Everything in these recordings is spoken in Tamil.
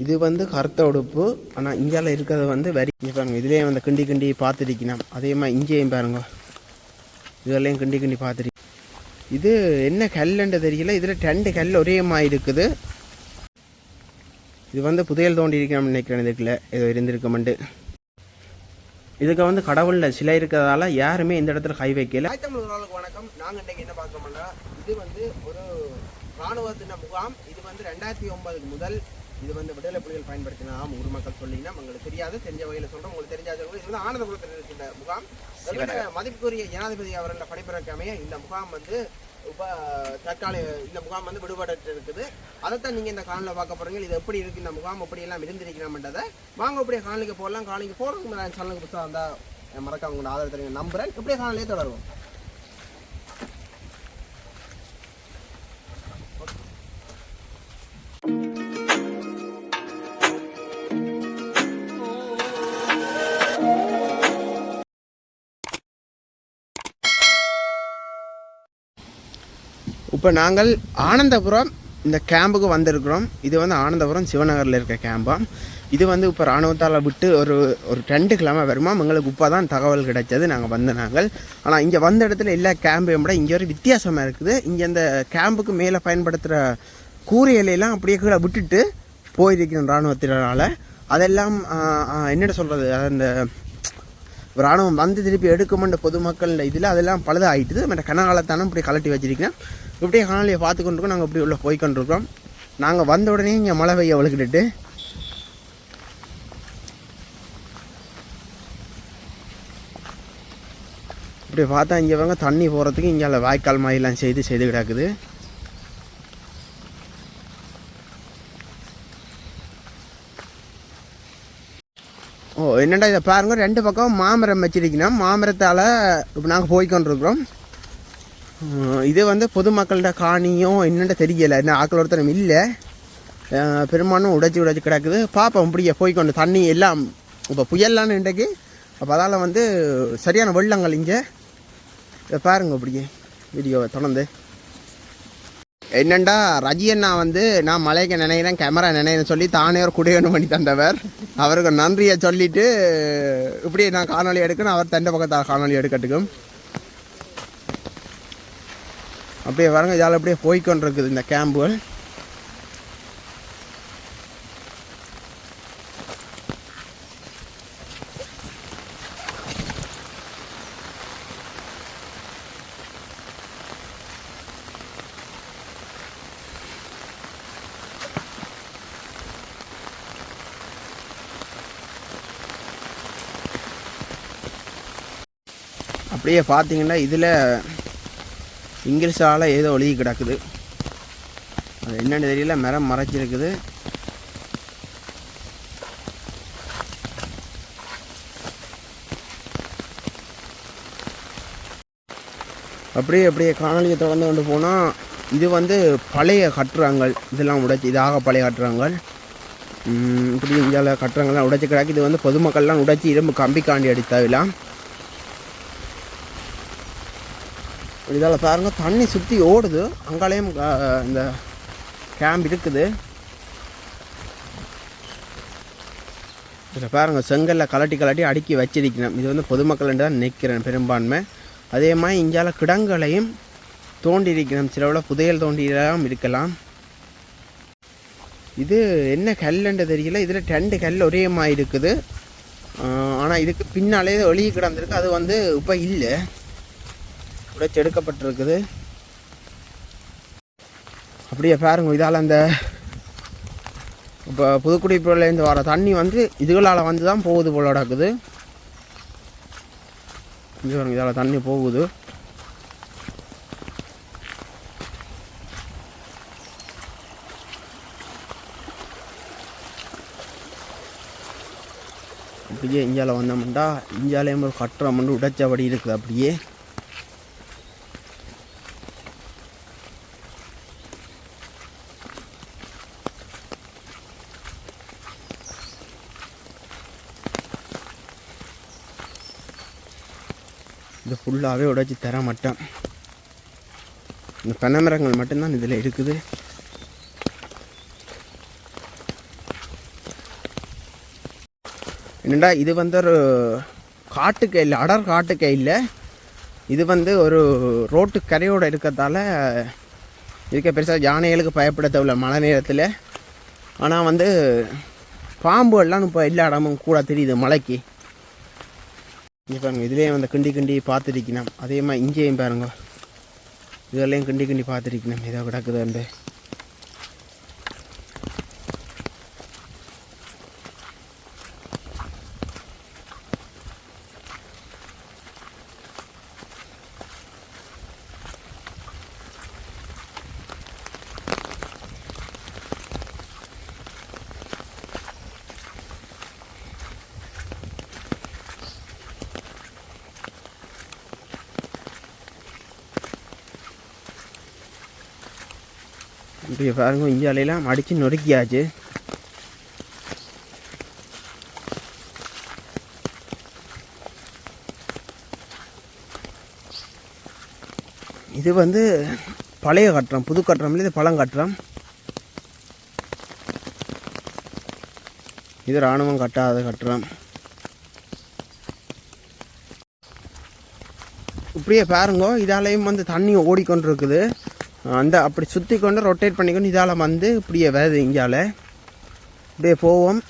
இது வந்து கருத்த உடுப்பு. ஆனால் இந்தியாவில் இருக்கிறது வந்து வரி இங்கே இதுலேயும் வந்து கிண்டி கிண்டி பார்த்துருக்கணும் அதே மாதிரி இங்கேயும் பாருங்க. இதெல்லாம் கிண்டி கிண்டி பார்த்துருக்கேன் இது என்ன கல்லுன்ற தெரியல. இதில் ரெண்டு கல் ஒரே மாதிரி இருக்குது. இது வந்து புதையல் தோண்டி இருக்கணும்னு நினைக்கிறேன் இதுக்குள்ள. ஏதோ இருந்திருக்கமெண்டு. இதுக்கு வந்து கடவுளில் சிலை இருக்கிறதால யாருமே இந்த இடத்துல கை வைக்கல. வணக்கம். நாங்கள் இன்னைக்கு என்ன பார்க்கணும்னா இது வந்து ஒரு ராணுவத்தின முகாம். இது வந்து ரெண்டாயிரத்தி ஒன்பதுக்கு முதல் இது வந்து விடுதலை புலிகள் பயன்படுத்தின ஆம் ஊர் மக்கள் சொல்லிங்கன்னா உங்களுக்கு தெரியாது. தெரிஞ்ச வகையில் சொல்றோம். உங்களுக்கு தெரிஞ்சா சொல்லுங்க இது வந்து ஆனந்தபுரத்தில் இருக்கின்ற முகாம். மதிப்புக்குரிய ஜனாதிபதி அவர்கள் படைப்பிறக்கமைய இந்த முகாம் வந்து உப தற்காலிக இந்த முகாம் வந்து விடுபட்டு இருக்குது அதைத்தான் நீங்க இந்த காணொலியில் பார்க்க போறீங்க. இது எப்படி இருக்கு? இந்த முகாம் எப்படி எல்லாம் இருந்திருக்கிறோம்ன்றதை வாங்க அப்படியே காணொலிக்கு போடலாம் காணொலிக்கு போறதுக்கு முன்னாடி சேனலுக்கு புதுசாக வந்தா மறக்காம உங்களோட ஆதரவு நம்புறேன். இப்படியே காணொலியே தொடருவோம். இப்போ நாங்கள் ஆனந்தபுரம் இந்த கேம்புக்கு வந்திருக்கிறோம். இது வந்து ஆனந்தபுரம் சிவநகரில் இருக்க கேம்பாம் இது வந்து இப்போ இராணுவத்தால் விட்டு ஒரு ஒரு ரெண்டு கிழமை வருமா? எங்களுக்கு இப்போ தான் தகவல் கிடைச்சது. நாங்கள் வந்த நாங்கள். ஆனால் இங்கே வந்த இடத்துல எல்லா கேம்பையும் விட இங்கே ஒரு வித்தியாசமாக இருக்குது. இங்கே இந்த கேம்புக்கு மேலே பயன்படுத்துகிற கூரை இலையெல்லாம் அப்படியே கீழே விட்டுட்டு போயிருக்கிறோம் இராணுவத்தினரால் அதெல்லாம் என்னென்ன சொல்கிறது அந்த ராணுவம் வந்து திருப்பி எடுக்குமென்ற பொதுமக்கள் இதில் அதெல்லாம் பழுதாகிட்டுது மற்ற கனகாலத்தானும் இப்படி கலட்டி வச்சிருக்கேன் இப்படியே காணொலியை பார்த்து கொண்டிருக்கோம். நாங்கள் இப்படி உள்ளே போய் கொண்டிருக்கோம் நாங்கள் வந்த உடனே இங்கே மழை பெய்ய வழுக்கிட்டு இப்படி பார்த்தா இங்கே வாங்க தண்ணி போகிறதுக்கு இங்கே வாய்க்கால் மாதிரிலாம் செய்து செய்து கிடக்குது. என்னடா இதை பாருங்க ரெண்டு பக்கம் மாமரம் வச்சிருக்கணும் மாமரத்தால் இப்போ நாங்கள் போய்கொண்டிருக்கிறோம் இது வந்து பொதுமக்கள்கிட்ட காணியும் என்னென்ன தெரியலை என்ன ஆக்கள் ஒருத்தரம் இல்லை. பெரும்பாலும் உடைச்சி உடைச்சி கிடக்குது. பார்ப்போம் இப்படியே போய்க்கொண்டு தண்ணி எல்லாம் இப்போ புயல்லான்னு இன்றைக்கு. அப்போ அதால் வந்து சரியான வெள்ளங்கள் இங்கே. இதை பாருங்க இப்படியே வீடியோவை தொடர்ந்து. என்னண்டா ரஜி அண்ணா வந்து நான் மலைக்கு நினைக்கிறேன் கேமரா நினைக்கிறேன் சொல்லி தானே ஒரு குடியணும் பண்ணி தந்தவர். அவருக்கு நன்றியை சொல்லிட்டு இப்படி நான் காணொளி எடுக்கணும் அவர் தண்டை பக்கத்தால் காணொளி எடுக்கட்டுக்கும். அப்படியே வரங்க இதால் அப்படியே போய்க்கொண்டிருக்குது இந்த கேம்புகள் அப்படியே பார்த்தீங்கன்னா இதில் இங்கிலீஷால் ஏதோ ஒழுகி கிடக்குது. அது என்னன்னு தெரியல மரம் மறைச்சிருக்குது. அப்படியே அப்படியே காணொலியை தொடர்ந்து கொண்டு போனால் இது வந்து பழைய கட்டுறாங்கள். இதெல்லாம் உடைச்சி இதாக பழைய கட்டுறாங்கள். இப்படி இந்தியாவில் கட்டுறாங்கள்லாம் உடைச்சி கிடக்கு. இது வந்து பொதுமக்கள்லாம் உடைச்சி இரும்பு கம்பி காண்டி அடித்தாவிலாம் இதால் பாருங்க தண்ணி சுற்றி ஓடுது. அங்காலேயும் இந்த கேம்ப் இருக்குது. இதில் பாருங்க செங்கல்ல கலட்டி கலட்டி அடுக்கி வச்சிருக்கணும் இது வந்து பொதுமக்கள் தான் நிற்கிறேன் பெரும்பான்மை. அதே மாதிரி இங்கால கிடங்களையும் தோண்டி இருக்கணும் சிலவில் புதையல் தோண்டியெல்லாம் இருக்கலாம். இது என்ன கல்லுன்ற தெரியல. இதில் ரெண்டு கல் ஒரே மாதிரி இருக்குது. ஆனால் இதுக்கு பின்னாலே ஒளிய கிடந்திருக்கு. அது வந்து இப்போ இல்லை. அப்படியே செடுக்கப்பட்டிருக்குது அப்படியே பாருங்க இதால் அந்த இப்போ புதுக்குடிப்புலேருந்து வர தண்ணி வந்து இதுகளால் வந்து தான் போகுது போல நடக்குது. பாருங்க இதால் தண்ணி போகுது. அப்படியே இந்தியாவில் வந்தோம்னா இந்தியாவிலேயும் ஒரு கட்டுறம் வந்து உடைச்சபடி இருக்குது அப்படியே. இது ஃபுல்லாகவே உடைச்சி தர மாட்டேன். இந்த தென்னை மரங்கள் மட்டும்தான் இதில் இருக்குது. என்னடா இது வந்து ஒரு காட்டுக்கு இல்லை அடர் காட்டுக்கு இல்லை. இது வந்து ஒரு ரோட்டு கரையோடு இருக்கிறதால இருக்க பெருசாக யானைகளுக்கு பயப்பட தேவையில்ல மழை நேரத்தில். ஆனால் வந்து பாம்புகள்லாம் இப்போ எல்லா இடமும் கூட தெரியுது மலைக்கு. இங்கே இதுலேயும் இதுலேயே கிண்டி கிண்டி பார்த்துருக்கணும் அதே மாதிரி இங்கேயும் பாருங்க. இதெல்லாம் கிண்டி கிண்டி பார்த்துருக்கணும் ஏதோ கிடக்குதுண்டு இப்படி பாருங்க இஞ்சாலையெல்லாம் அடித்து நொறுக்கியாச்சு. இது வந்து பழைய கட்டுறம் புது கட்டுறம்ல இது பழம் கட்டுறம் இது இராணுவம் கட்டாத கட்டுறம் இப்படியே பாருங்க இதாலையும் வந்து தண்ணி ஓடிக்கொண்டிருக்குது. அந்த அப்படி சுற்றி கொண்டு ரொட்டேட் பண்ணிக்கொண்டு இதால் வந்து இப்படியே வருது இங்கால இப்படியே போவோம்.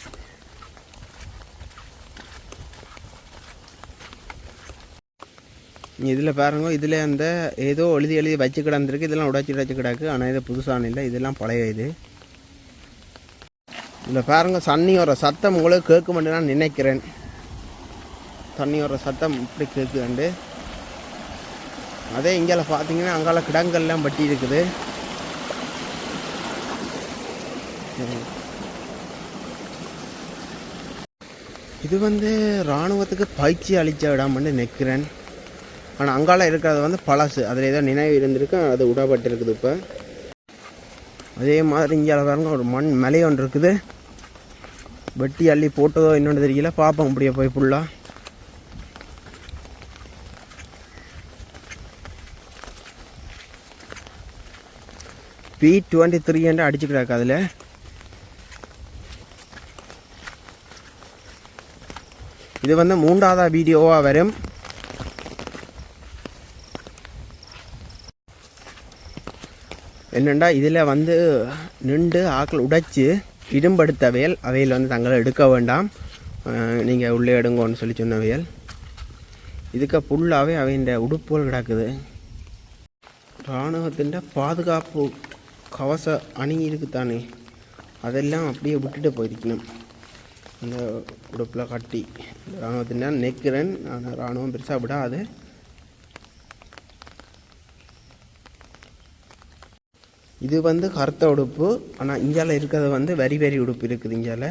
இதில் பாருங்க இதில் அந்த ஏதோ எழுதி எழுதி வச்சு கிடந்திருக்கு. இதெல்லாம் உடைச்சி உடைச்சி கிடக்கு. ஆனால் இது புதுசான இல்லை. இதெல்லாம் பழைய இது. இதில் பாருங்க தண்ணியோட சத்தம் உங்களுக்கு கேட்க நான் நினைக்கிறேன். தண்ணியோட சத்தம் இப்படி கேட்குதுண்டு அதே இங்கே பார்த்தீங்கன்னா அங்கால கிடங்கள்லாம் வட்டி இருக்குது. இது வந்து இராணுவத்துக்கு பயிற்சி அளித்த இடம்னு நிற்கிறேன் ஆனால் அங்கால இருக்கிறது வந்து பழசு. அதில் ஏதோ நினைவு இருந்திருக்கு அது விடப்பட்டிருக்குது இப்போ. அதே மாதிரி இங்கே பாருங்க ஒரு மண் மலை ஒன்று இருக்குது. வெட்டி அள்ளி போட்டதோ இன்னொன்று தெரியல. பார்ப்போம் இப்படியே போய் ஃபுல்லாக பி டுவெண்ட்டி த்ரீ ஹண்ட்ரட் அடிச்சு அதில்? இது வந்து மூன்றாவதா வீடியோவாக வரும். என்னென்னா இதில் வந்து நின்று ஆக்கள் உடைச்சு இடும்படுத்த வேல் அவையில் வந்து தங்களை எடுக்க வேண்டாம். நீங்கள் உள்ளே எடுங்கன்னு சொல்லி சொன்ன வேல் இதுக்கு ஃபுல்லாகவே அவையின் உடுப்புகள் கிடக்குது. இராணுவத்தின் பாதுகாப்பு கவச அணி இருக்குதானே? அதெல்லாம் அப்படியே விட்டுட்டு போயிருக்கணும். அந்த உடுப்பில் கட்டி. இராணுவத்தின் நிற்கிறேன் நான் இராணுவம் பெருசாக விடாது. இது வந்து கருத்த உடுப்பு. ஆனால் இந்தியாவில் இருக்கிறது வந்து வரி வரி உடுப்பு இருக்குது இந்தியாவில்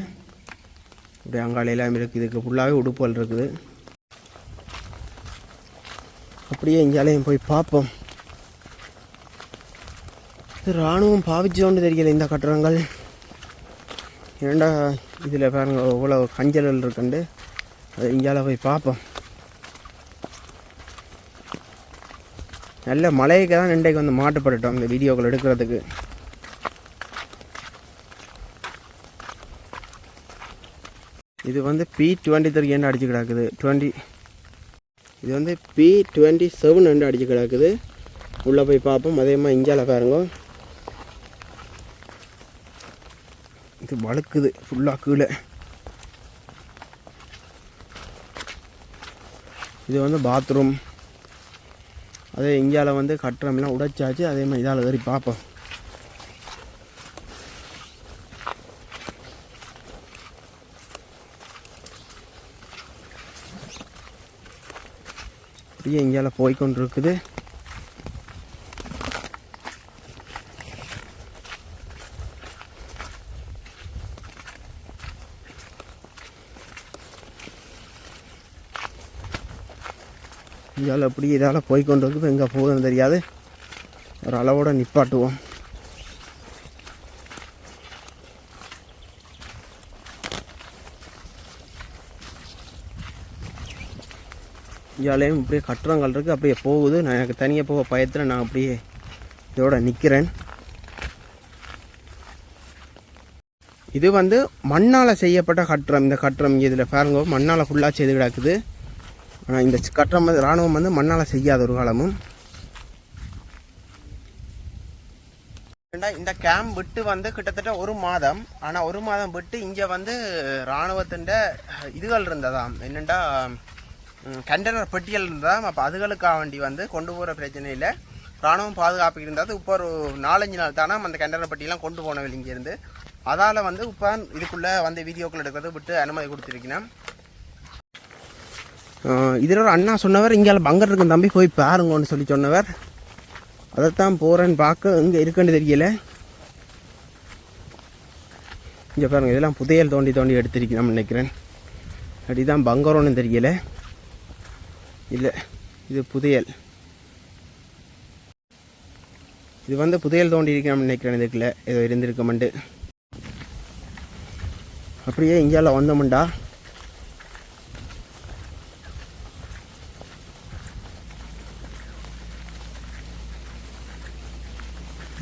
இப்படி அங்காள எல்லாம் இருக்குது இதுக்கு ஃபுல்லாகவே உடுப்புகள் இருக்குது. அப்படியே இந்தியாலையும் போய் பார்ப்போம். இராணுவம் கொண்டு தெரியல இந்த கட்டுறங்கள் ஏண்டா இதில் பாருங்க இவ்வளோ கஞ்சல்கள் இருக்குண்டு. அது இந்தியாவில் போய் பார்ப்போம். நல்ல மழைக்கு தான் இன்றைக்கு வந்து மாட்டுப்பட்டுட்டோம் இந்த வீடியோக்கள் எடுக்கிறதுக்கு. இது வந்து பி டுவெண்ட்டி த்ரீ என்ன அடிச்சு கிடக்குது. டுவெண்ட்டி இது வந்து பி டுவெண்ட்டி செவன் என்று அடிச்சு கிடக்குது. உள்ளே போய் பார்ப்போம். அதே மாதிரி இஞ்சால பாருங்க. இது வழுக்குது ஃபுல்லாக கீழே. இது வந்து பாத்ரூம் அதே இந்தியாவில் வந்து கட்டுறமெல்லாம் உடைச்சாச்சு அதே மாதிரி இதால் ஏறி பார்ப்போம். அப்படியே இந்தியாவில் போய்கொண்டிருக்குது இதால் எப்படி இதால் போய் கொண்டு வந்து எங்கே போகுதுன்னு தெரியாது. ஒரு அளவோடு நிப்பாட்டுவோம். இதாலேயும் இப்படியே கட்டுறங்கள் இருக்குது அப்படியே போகுது. நான் எனக்கு தனியாக போக பயத்தில் நான் அப்படியே இதோட நிற்கிறேன் இது வந்து மண்ணால் செய்யப்பட்ட கட்டுறம் இந்த கட்டுறம் இதில் பாருங்க. மண்ணால் ஃபுல்லாக செய்து கிடக்குது. ஆனால் இந்த கட்டம் வந்து இராணுவம் வந்து மண்ணால் செய்யாத ஒரு காலமும். இந்த கேம்ப் விட்டு வந்து கிட்டத்தட்ட ஒரு மாதம். ஆனால் ஒரு மாதம் விட்டு இங்கே வந்து இராணுவத்தின் இதுகள் இருந்ததாம். என்னென்னா கண்டெய்னர் பெட்டியல் இருந்ததாம். அப்போ அதுகளுக்காக வேண்டி வந்து கொண்டு போகிற பிரச்சனையில் இராணுவம் பாதுகாப்பு இருந்தது இப்போ ஒரு நாலஞ்சு நாள் தானே அந்த கண்டெய்னர் பெட்டியெல்லாம் கொண்டு போனவில்லை இங்கேருந்து அதால் வந்து இப்போ இதுக்குள்ளே வந்து வீடியோக்கள் எடுக்கிறது விட்டு அனுமதி கொடுத்துருக்கேன் இதில் ஒரு அண்ணா சொன்னவர் இங்கே பங்கர் இருக்கும் தம்பி போய் பாருங்கன்னு சொல்லி சொன்னவர். அதைத்தான் போகிறேன்னு பார்க்க இங்கே இருக்குன்னு தெரியல. இங்கே பாருங்கள் இதெல்லாம் புதையல் தோண்டி தோண்டி எடுத்திருக்கலாம்னு நினைக்கிறேன். அப்படிதான் பங்கரோன்னு தெரியல. இல்லை இது புதையல். இது வந்து புதையல் தோண்டி இருக்கணும்னு நினைக்கிறேன் இதுக்குள்ள ஏதோ இருந்திருக்கமெண்டு அப்படியே இங்கேயால வந்தோம்டா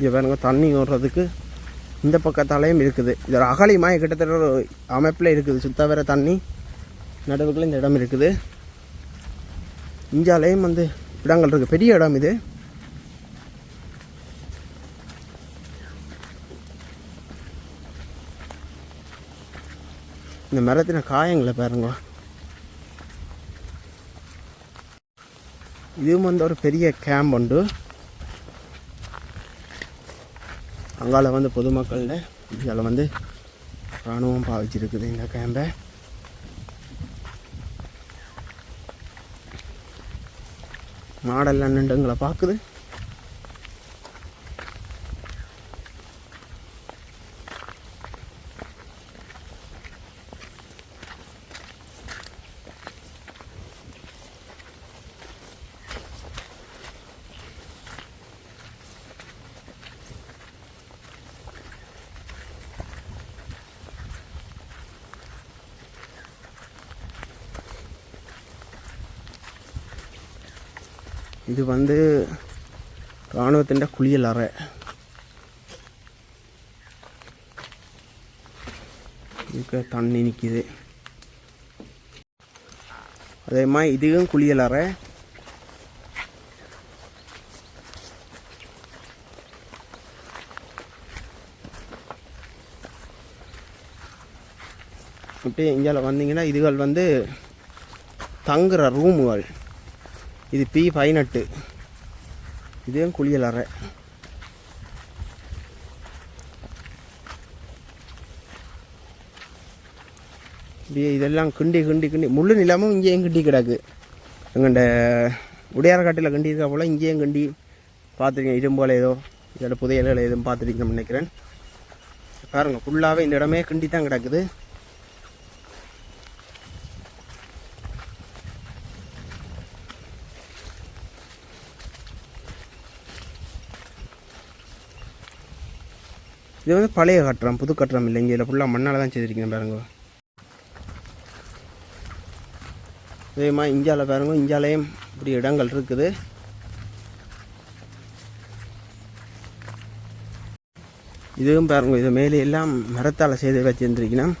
இங்கே பாருங்க தண்ணி ஓடுறதுக்கு இந்த பக்கத்தாலேயும் இருக்குது. இது ஒரு அகலியமாக கிட்டத்தட்ட ஒரு அமைப்பில் இருக்குது. சுத்த வேற தண்ணி நடுவுக்குள்ள இந்த இடம் இருக்குது. இஞ்சாலேயும் வந்து இடங்கள் இருக்குது பெரிய இடம் இது. இந்த மரத்தின காயங்களை பாருங்க. இதுவும் வந்து ஒரு பெரிய கேம்ப் உண்டு. அங்கால வந்து பொதுமக்களில் இதில் வந்து இராணுவம் பாவிச்சிருக்குது இந்த கேம்பை மாடெல்லாம் நின்றுங்களை பார்க்குது. இது வந்து இராணுவத்திൻ്റെ குளியல் அறை. இதுக்கு தண்ணி நிற்கிது அதே மாதிரி இதுவும் குளியல் அறை. அப்படியே இந்தியாவில் வந்தீங்கன்னா இதுகள் வந்து தங்குற ரூமுகள். இது பி பதினெட்டு. இதுவும் குளியல் அறை. இப்படியே இதெல்லாம் கிண்டி கிண்டி கிண்டி. முள்ளு நிலமும் இங்கேயும் கிண்டி கிடக்கு. எங்கள்ட உடையாரக்காட்டில் கிண்டி இருக்கா போல் இங்கேயும் கிண்டி பார்த்துருக்கேன் இரும்போல ஏதோ இதோட புதையல்கள் எதுவும் பார்த்துருக்கணும்னு நினைக்கிறேன். பாருங்கள் ஃபுல்லாகவே இந்த இடமே கிண்டி தான் கிடக்குது. இது வந்து பழைய கட்டுறம் புது கட்டுறம் இல்லை. இங்கே இதில் ஃபுல்லாக மண்ணால் தான் செய்திருக்கேன் பாருங்க. அதேமா இந்தியாவில் பாருங்க இந்தியாலையும் இப்படி இடங்கள் இருக்குது. இதுவும் பாருங்க இது மேலே எல்லாம் மரத்தால் செய்து வச்சிருந்துருக்கணும்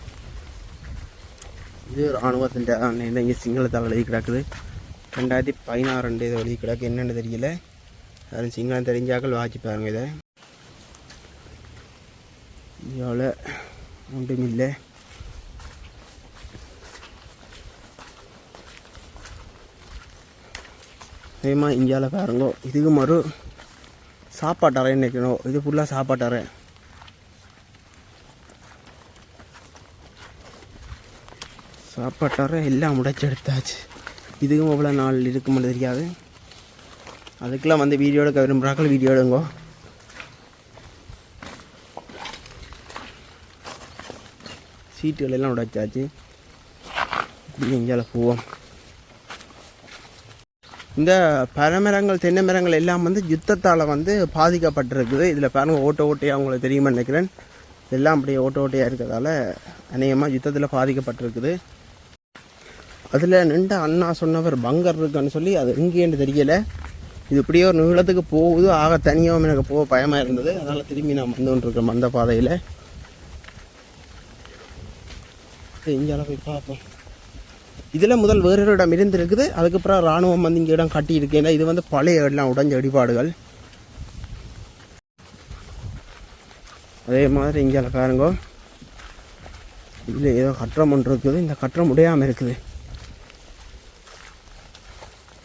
இது இராணுவத்தின் இங்கே சிங்களத்தால் எழுதி கிடக்குது. ரெண்டாயிரத்தி பதினாறு ரெண்டு இதை எழுதி கிடக்கு. என்னென்னு தெரியல. அதில் சிங்களம் தெரிஞ்சாக்கள் வாட்சி பாருங்க இதை. இவ்வளோ ஒன்றும் இல்லை அதேமா இந்தியாவில் பாருங்க இதுக்கு மறு சாப்பாட்டு அறை நினைக்கணும். இது ஃபுல்லாக சாப்பாட்டு அறை சாப்பாட்டு அறை எல்லாம் முடைச்சி எடுத்தாச்சு இதுக்கும் எவ்வளோ நாள் இருக்குமென்னு தெரியாது. அதுக்கெல்லாம் வந்து வீடியோ எடுக்க விரும்புகிறாக்கள் வீடியோ எடுங்கோ சீட்டுகள் எல்லாம் உடைச்சாச்சு. இப்படி எங்கேயால போவோம். இந்த பழமரங்கள் தென்னை மரங்கள் எல்லாம் வந்து யுத்தத்தால் வந்து பாதிக்கப்பட்டிருக்குது. இதில் பாருங்க ஓட்ட ஓட்டையாக அவங்களுக்கு தெரியுமா நினைக்கிறேன். எல்லாம் அப்படியே ஓட்ட ஓட்டையாக இருக்கிறதால அநேகமாக யுத்தத்தில் பாதிக்கப்பட்டிருக்குது. அதில் நின்று அண்ணா சொன்னவர் பங்கர் இருக்குன்னு சொல்லி அது எங்கேன்னு தெரியலை. இது இப்படியே ஒரு நீளத்துக்கு போகுது. ஆக தனியாகவும் எனக்கு போக பயமாக இருந்தது. அதனால் திரும்பி நான் வந்து இருக்கேன் அந்த பாதையில். இங்கெல்லாம் போய் பார்ப்போம் இதில் முதல் வேறொரு இடம் இருந்திருக்குது. அதுக்கப்புறம் இராணுவம் வந்து இங்கே இடம் கட்டியிருக்கு. ஏன்னா இது வந்து பழைய எல்லாம் உடைஞ்ச இடிபாடுகள் அதே மாதிரி இங்கே பாருங்க. இதில் ஏதோ கற்றம் ஒன்று இருக்குது. இந்த கற்றம் உடையாமல் இருக்குது.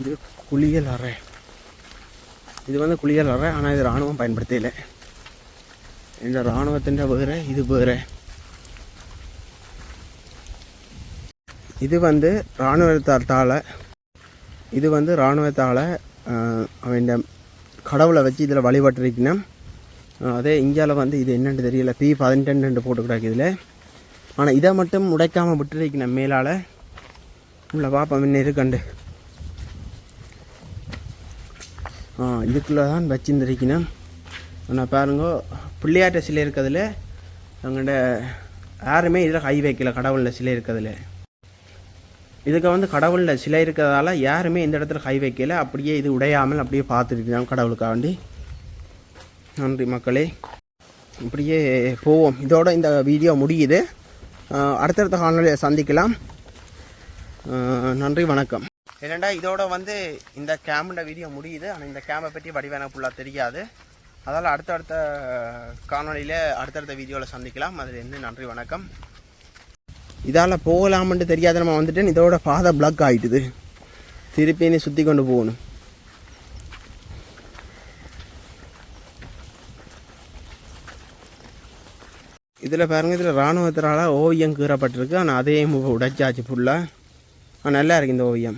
இது குளியல் அறை. இது வந்து குளியல் அறை. ஆனால் இது இராணுவம் பயன்படுத்தலை. இந்த இராணுவத்தின் வேறு இது வேறு. இது வந்து இராணுவத்தால் இது வந்து இராணுவத்தால் அவன் கடவுளை வச்சு இதில் வழிபட்டுருக்கினேன் அதே இந்தியாவில் வந்து இது என்னென்னு தெரியல. பி பதினெண்டு போட்டு கிடக்கு இதில். ஆனால் இதை மட்டும் உடைக்காமல் விட்டுருக்கணும் மேலால். உள்ள பாப்பா முன்ன இருக்கண்டு. ஆ இதுக்குள்ளே தான் வச்சிருந்துருக்கணும் ஆனால் பாருங்க பிள்ளையாட்ட சிலை இருக்கிறதுல அவங்கள்ட யாருமே இதில் கை வைக்கல கடவுளில் சிலை இருக்கிறதுல. இதுக்கு வந்து கடவுளில் சிலை இருக்கிறதால யாருமே இந்த இடத்துல கை வைக்கல. அப்படியே இது உடையாமல் அப்படியே பார்த்துருக்கோம் கடவுளுக்காக வேண்டி நன்றி மக்களே. இப்படியே போவோம். இதோட இந்த வீடியோ முடியுது. அடுத்தடுத்த காணொலியை சந்திக்கலாம். நன்றி வணக்கம். என்னடா இதோட வந்து இந்த கேமோட வீடியோ முடியுது. ஆனால் இந்த கேமை பற்றி வடிவேன ஃபுல்லாக தெரியாது. அதால் அடுத்தடுத்த காணொலியில் அடுத்தடுத்த வீடியோவில் சந்திக்கலாம். அதில் இருந்து நன்றி வணக்கம். இதால் போகலாமன்ட்டு தெரியாத நம்ம வந்துட்டு இதோட பாதை பிளக் ஆகிட்டுது திருப்பி நீ சுற்றி கொண்டு போகணும். இதில் பாருங்க இதில் இராணுவத்தினால ஓவியம் கீறப்பட்டிருக்கு. ஆனால் அதையும் உடைச்சாச்சு ஃபுல்லாக நல்லா இருக்கு இந்த ஓவியம்.